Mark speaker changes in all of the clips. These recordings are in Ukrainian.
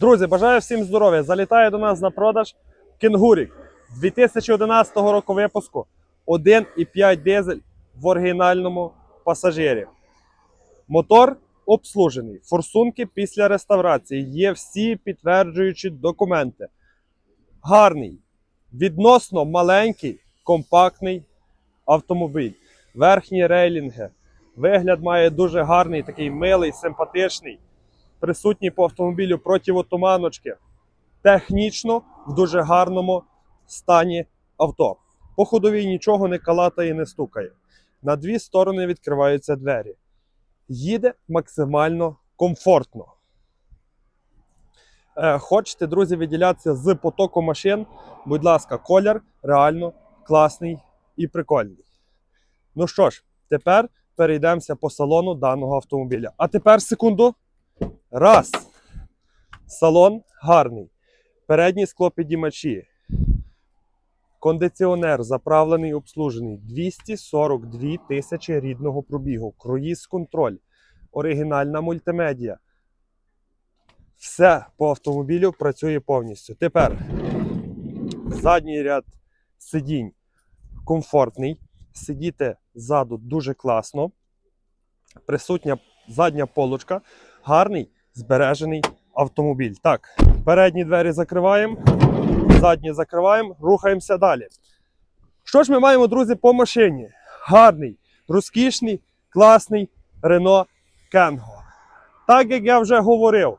Speaker 1: Друзі, бажаю всім здоров'я. Залітає до нас на продаж кенгурік 2011 року випуску 1,5 дизель в оригінальному пасажирі. Мотор обслужений. Форсунки після реставрації. Є всі підтверджуючі документи. Гарний, відносно маленький, компактний автомобіль. Верхні рейлінги. Вигляд має дуже гарний, такий милий, симпатичний присутній по автомобілю противотуманочки. Технічно в дуже гарному стані авто. По ходовій нічого не калатає і не стукає. На дві сторони відкриваються двері. Їде максимально комфортно. Е, Хочете, друзі, виділятися з потоку машин? Будь ласка, колір реально класний і прикольний. Ну що ж, тепер перейдемося по салону даного автомобіля. А тепер секунду. Раз. Салон гарний. Передні склопідіймачі. Кондиціонер заправлений, обслужений. 242 тисячі рідного пробігу. Круїз контроль. Оригінальна мультимедіа. Все по автомобілю працює повністю. Тепер задній ряд сидінь комфортний. Сидіти ззаду дуже класно. Присутня задня полочка. Гарний збережений автомобіль. Так, передні двері закриваємо, задні закриваємо, рухаємося далі. Що ж ми маємо, друзі, по машині? Гарний, розкішний, класний Renault Kangoo. Так як я вже говорив,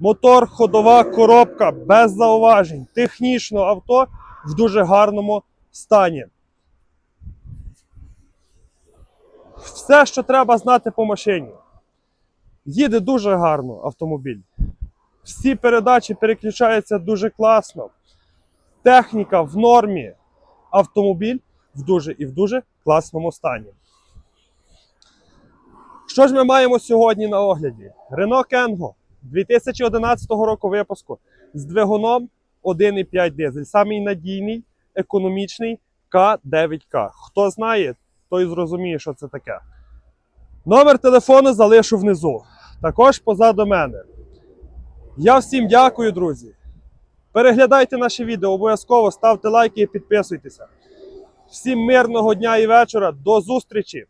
Speaker 1: мотор, ходова коробка без зауважень. Технічно авто в дуже гарному стані. Все, що треба знати по машині. Їде дуже гарно автомобіль. Всі передачі переключаються дуже класно. Техніка в нормі. Автомобіль в дуже і в дуже класному стані. Що ж ми маємо сьогодні на огляді? Renault Kangoo 2011 року випуску з двигуном 1,5 дизель. Самий надійний, економічний К9К. Хто знає, той зрозуміє, що це таке. Номер телефону залишу внизу. Також позаду мене. Я всім дякую, друзі. Переглядайте наші відео, обов'язково ставте лайки і підписуйтеся. Всім мирного дня і вечора. До зустрічі!